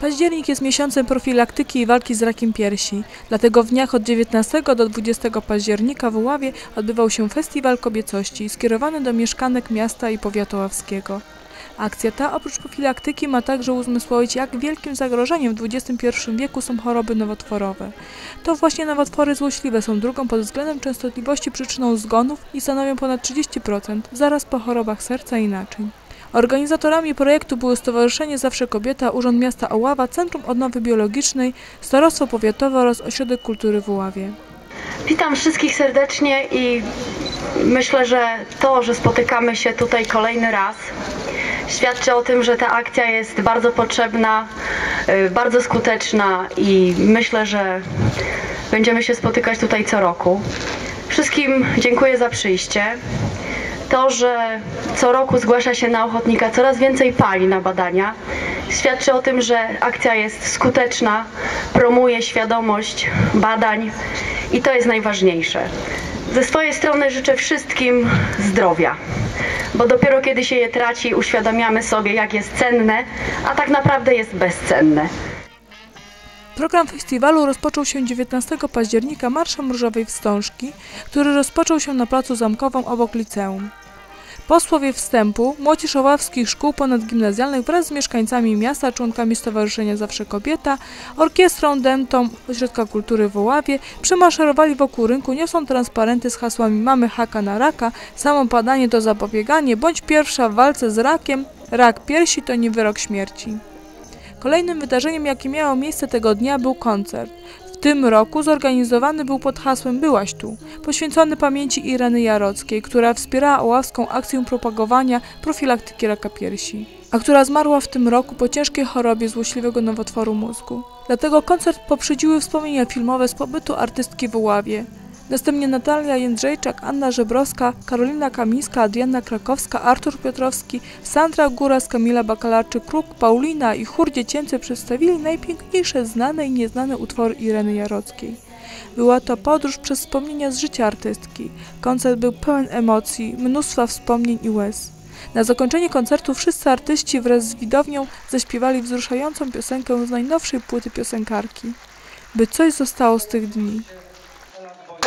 Październik jest miesiącem profilaktyki i walki z rakiem piersi. Dlatego w dniach od 19 do 20 października w Ławie odbywał się Festiwal Kobiecości skierowany do mieszkanek miasta i powiatu ławskiego. Akcja ta oprócz profilaktyki ma także uzmysłowić, jak wielkim zagrożeniem w XXI wieku są choroby nowotworowe. To właśnie nowotwory złośliwe są drugą pod względem częstotliwości przyczyną zgonów i stanowią ponad 30%, zaraz po chorobach serca i naczyń. Organizatorami projektu były Stowarzyszenie Zawsze Kobieta, Urząd Miasta Oława, Centrum Odnowy Biologicznej, Starostwo Powiatowe oraz Ośrodek Kultury w Oławie. Witam wszystkich serdecznie i myślę, że to, że spotykamy się tutaj kolejny raz, świadczy o tym, że ta akcja jest bardzo potrzebna, y, bardzo skuteczna i myślę, że będziemy się spotykać tutaj co roku. Wszystkim dziękuję za przyjście. To, że co roku zgłasza się na ochotnika coraz więcej pali na badania, świadczy o tym, że akcja jest skuteczna, promuje świadomość badań i to jest najważniejsze. Ze swojej strony życzę wszystkim zdrowia, bo dopiero kiedy się je traci, uświadamiamy sobie, jak jest cenne, a tak naprawdę jest bezcenne. Program festiwalu rozpoczął się 19 października Marszem Różowej Wstążki, który rozpoczął się na Placu Zamkowym obok liceum. Po słowie wstępu młodzież oławskich szkół ponadgimnazjalnych wraz z mieszkańcami miasta, członkami Stowarzyszenia Zawsze Kobieta, orkiestrą dentą Ośrodka Kultury w Oławie przemaszerowali wokół rynku, niosą transparenty z hasłami Mamy haka na raka, samo padanie to zapobieganie, bądź pierwsza w walce z rakiem, rak piersi to nie wyrok śmierci. Kolejnym wydarzeniem, jakie miało miejsce tego dnia, był koncert. W tym roku zorganizowany był pod hasłem Byłaś tu, poświęcony pamięci Ireny Jarockiej, która wspierała oławską akcję propagowania profilaktyki raka piersi, a która zmarła w tym roku po ciężkiej chorobie złośliwego nowotworu mózgu. Dlatego koncert poprzedziły wspomnienia filmowe z pobytu artystki w Oławie. Następnie Natalia Jędrzejczak, Anna Żebrowska, Karolina Kamińska, Adrianna Krakowska, Artur Piotrowski, Sandra Góras, Kamila Bakalarczyk-Kruk, Paulina i chór dziecięcy przedstawili najpiękniejsze znane i nieznane utwory Ireny Jarockiej. Była to podróż przez wspomnienia z życia artystki. Koncert był pełen emocji, mnóstwa wspomnień i łez. Na zakończenie koncertu wszyscy artyści wraz z widownią zaśpiewali wzruszającą piosenkę z najnowszej płyty piosenkarki. By coś zostało z tych dni.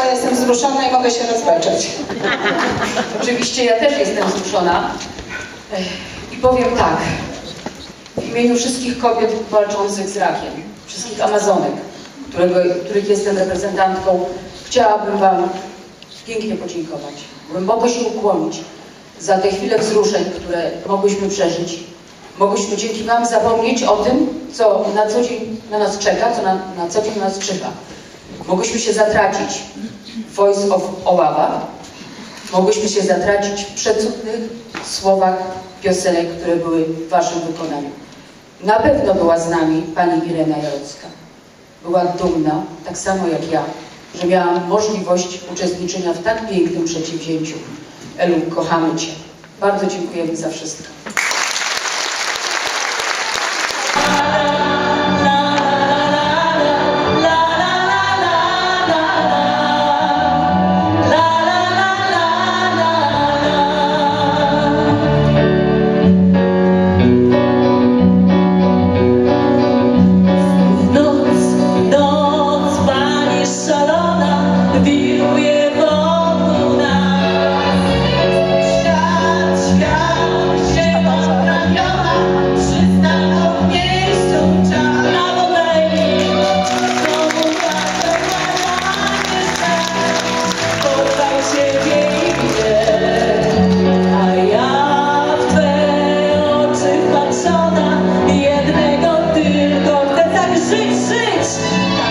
Ja jestem wzruszona i mogę się rozbeczeć. Oczywiście ja też jestem wzruszona. I powiem tak. W imieniu wszystkich kobiet walczących z rakiem, wszystkich Amazonek, którego, których jestem reprezentantką, chciałabym Wam pięknie podziękować. Głęboko się ukłonić za te chwile wzruszeń, które mogłyśmy przeżyć. Mogłyśmy dzięki Wam zapomnieć o tym, co na co dzień na nas czeka, co na, na co dzień na nas czyha. Mogłyśmy się zatracić Voice of Oława. Mogłyśmy się zatracić w przecudnych słowach piosenek, które były w Waszym wykonaniu. Na pewno była z nami Pani Irena Jarocka. Była dumna, tak samo jak ja, że miałam możliwość uczestniczenia w tak pięknym przedsięwzięciu. Elu, kochamy Cię. Bardzo dziękujemy za wszystko. Yes.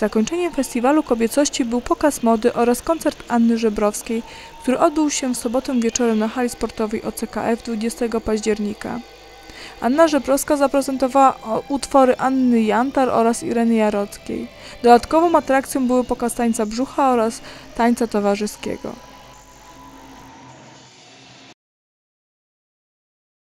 Zakończeniem festiwalu kobiecości był pokaz mody oraz koncert Anny Żebrowskiej, który odbył się w sobotę wieczorem na hali sportowej OCKF 20 października. Anna Żebrowska zaprezentowała utwory Anny Jantar oraz Ireny Jarockiej. Dodatkową atrakcją były pokaz tańca brzucha oraz tańca towarzyskiego.